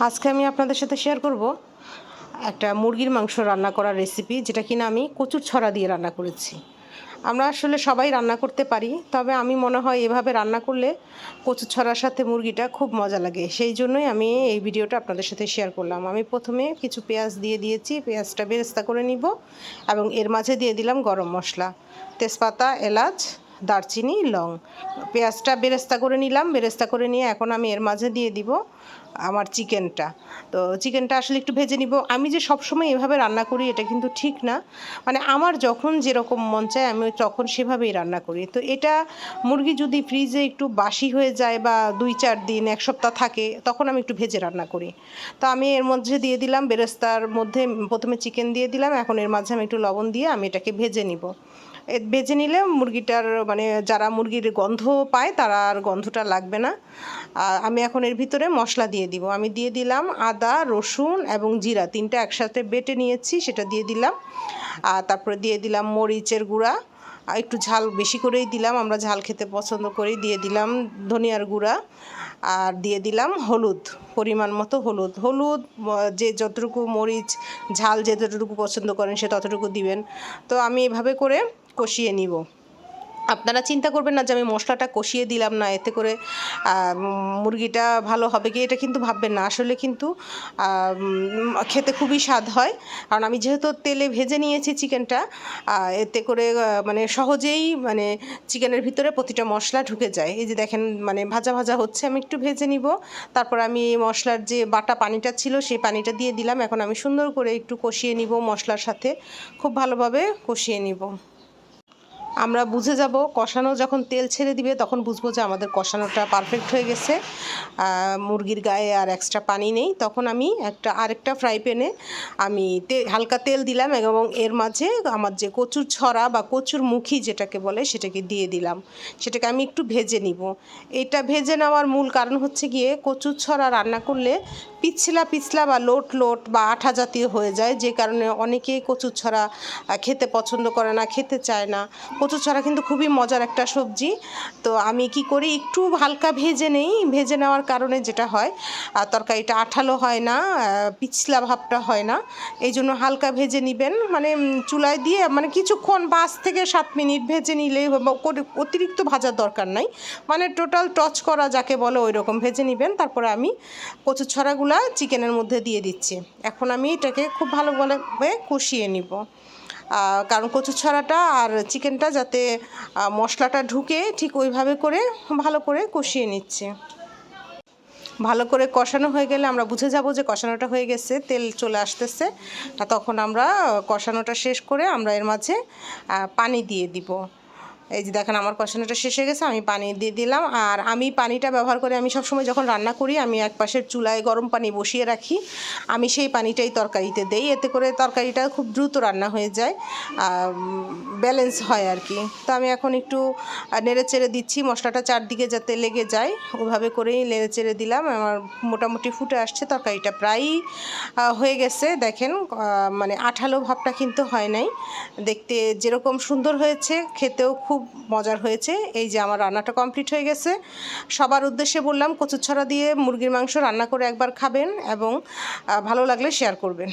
আজকে আমি আপনাদের সাথে শেয়ার করব একটা মুরগির মাংস রান্না করার রেসিপি যেটা কিনা আমি কচুর ছড়া দিয়ে রান্না করেছি। আমরা আসলে সবাই রান্না করতে পারি, তবে আমি মনে হয় এভাবে রান্না করলে কচুর ছড়ার সাথে মুরগিটা খুব মজা লাগে। সেই জন্যই আমি এই ভিডিওটা আপনাদের সাথে শেয়ার করলাম। আমি প্রথমে কিছু পেঁয়াজ দিয়ে দিয়েছি, পেঁয়াজটা বেরেস্তা করে নিব এবং এর মাঝে দিয়ে দিলাম গরম মশলা। তেজপাতা, এলাচ দারচিনি, লং। পেঁয়াজটা বেরেস্তা করে নিলাম, বেরেস্তা করে নিয়ে এখন আমি এর মাঝে দিয়ে দিব আমার চিকেনটা। তো চিকেনটা আসলে একটু ভেজে নিব। আমি যে সবসময় এভাবে রান্না করি, এটা কিন্তু ঠিক না। মানে আমার যখন যেরকম মন চায়, আমি তখন সেভাবেই রান্না করি। তো এটা মুরগি যদি ফ্রিজে একটু বাসি হয়ে যায় বা দুই চার দিন, এক সপ্তাহ থাকে, তখন আমি একটু ভেজে রান্না করি। তো আমি এর মধ্যে দিয়ে দিলাম, বেরেস্তার মধ্যে প্রথমে চিকেন দিয়ে দিলাম। এখন এর মাঝে আমি একটু লবণ দিয়ে আমি এটাকে ভেজে নিব। ভেজে নিলে মুরগিটার মানে যারা মুরগির গন্ধ পায় তারা আর গন্ধটা লাগবে না। আমি এখন এর ভিতরে মশলা দিয়ে দিব। আমি দিয়ে দিলাম আদা, রসুন এবং জিরা, তিনটা একসাথে বেটে নিয়েছি, সেটা দিয়ে দিলাম। আর তারপরে দিয়ে দিলাম মরিচের গুঁড়া। একটু ঝাল বেশি করেই দিলাম, আমরা ঝাল খেতে পছন্দ করি। দিয়ে দিলাম ধনিয়ার গুঁড়া আর দিয়ে দিলাম হলুদ, পরিমাণ মতো হলুদ। হলুদ যে যতটুকু মরিচ, ঝাল যে যতটুকু পছন্দ করেন সে ততটুকু দিবেন। তো আমি এভাবে করে কষিয়ে নিব। আপনারা চিন্তা করবেন না যে আমি মশলাটা কষিয়ে দিলাম না, এতে করে মুরগিটা ভালো হবে কি এটা কিন্তু ভাববেন না। আসলে কিন্তু খেতে খুবই স্বাদ হয়। কারণ আমি যেহেতু তেলে ভেজে নিয়েছি চিকেনটা এতে করে মানে সহজেই মানে চিকেনের ভিতরে প্রতিটা মশলা ঢুকে যায়। এই যে দেখেন মানে ভাজা ভাজা হচ্ছে, আমি একটু ভেজে নিব। তারপর আমি মশলার যে বাটা পানিটা ছিল, সেই পানিটা দিয়ে দিলাম। এখন আমি সুন্দর করে একটু কষিয়ে নিব মশলার সাথে। খুব ভালোভাবে কষিয়ে নিব। আমরা বুঝে যাব, কষানো যখন তেল ছেড়ে দিবে তখন বুঝব যে আমাদের কষানোটা পারফেক্ট হয়ে গেছে। মুরগির গায়ে আর এক্সট্রা পানি নেই। তখন আমি একটা, আরেকটা ফ্রাই প্যানে আমি হালকা তেল দিলাম এবং এর মাঝে আমার যে কচুর ছড়া বা কচুর মুখী যেটাকে বলে সেটাকে দিয়ে দিলাম। সেটাকে আমি একটু ভেজে নিব। এটা ভেজে নেওয়ার মূল কারণ হচ্ছে গিয়ে কচুর ছড়া রান্না করলে পিছলা পিছলা বা লোট লোট বা আঠা জাতীয় হয়ে যায়। যে কারণে অনেকেই কচুর ছড়া খেতে পছন্দ করে না, খেতে চায় না। কচু ছড়া কিন্তু খুবই মজার একটা সবজি। তো আমি কি করি, একটু হালকা ভেজে নেই, ভেজে নেওয়ার কারণে যেটা হয় তরকারিটা আঠালো হয় না পিছলা ভাবটা হয় না। এই জন্য হালকা ভেজে নেবেন মানে চুলায় দিয়ে মানে কিছুক্ষণ পাঁচ থেকে সাত মিনিট ভেজে নিলেই অতিরিক্ত ভাজার দরকার নাই। মানে টোটাল টচ করা যাকে বলে ওই রকম ভেজে নেবেন। তারপরে আমি কচু ছড়াগুলা চিকেনের মধ্যে দিয়ে দিচ্ছি। এখন আমি এটাকে খুব ভালোভাবে কষিয়ে নিব। কারণ কচু ছড়াটা আর চিকেনটা যাতে মশলাটা ঢুকে ঠিক ওইভাবে করে ভালো করে কষিয়ে নিচ্ছে। ভালো করে কষানো হয়ে গেলে আমরা বুঝে যাব যে কষানোটা হয়ে গেছে, তেল চলে আসতেছে। তখন আমরা কষানোটা শেষ করে আমরা এর মাঝে পানি দিয়ে দিব। এই যে দেখেন আমার কষানোটা শেষ হয়ে গেছে, আমি পানি দিয়ে দিলাম। আর আমি পানিটা ব্যবহার করে আমি সবসময় যখন রান্না করি, আমি এক পাশের চুলায় গরম পানি বসিয়ে রাখি। আমি সেই পানিটাই তরকারিতে দেই, এতে করে তরকারিটা খুব দ্রুত রান্না হয়ে যায় ব্যালেন্স হয় আর কি। তো আমি এখন একটু নেড়ে চেড়ে দিচ্ছি, মশলাটা চারদিকে যাতে লেগে যায়। ওভাবে করেই নেড়ে চেড়ে দিলাম, আমার মোটামুটি ফুটে আসছে, তরকারিটা প্রায়ই হয়ে গেছে। দেখেন মানে আঠালো ভাবটা কিন্তু হয় নাই। দেখতে যেরকম সুন্দর হয়েছে, খেতেও খুব মজার হয়েছে। এই যে আমার রান্নাটা কমপ্লিট হয়ে গেছে। সবার উদ্দেশ্যে বললাম, কচুরছড়া দিয়ে মুরগির মাংস রান্না করে একবার খাবেন এবং ভালো লাগলে শেয়ার করবেন।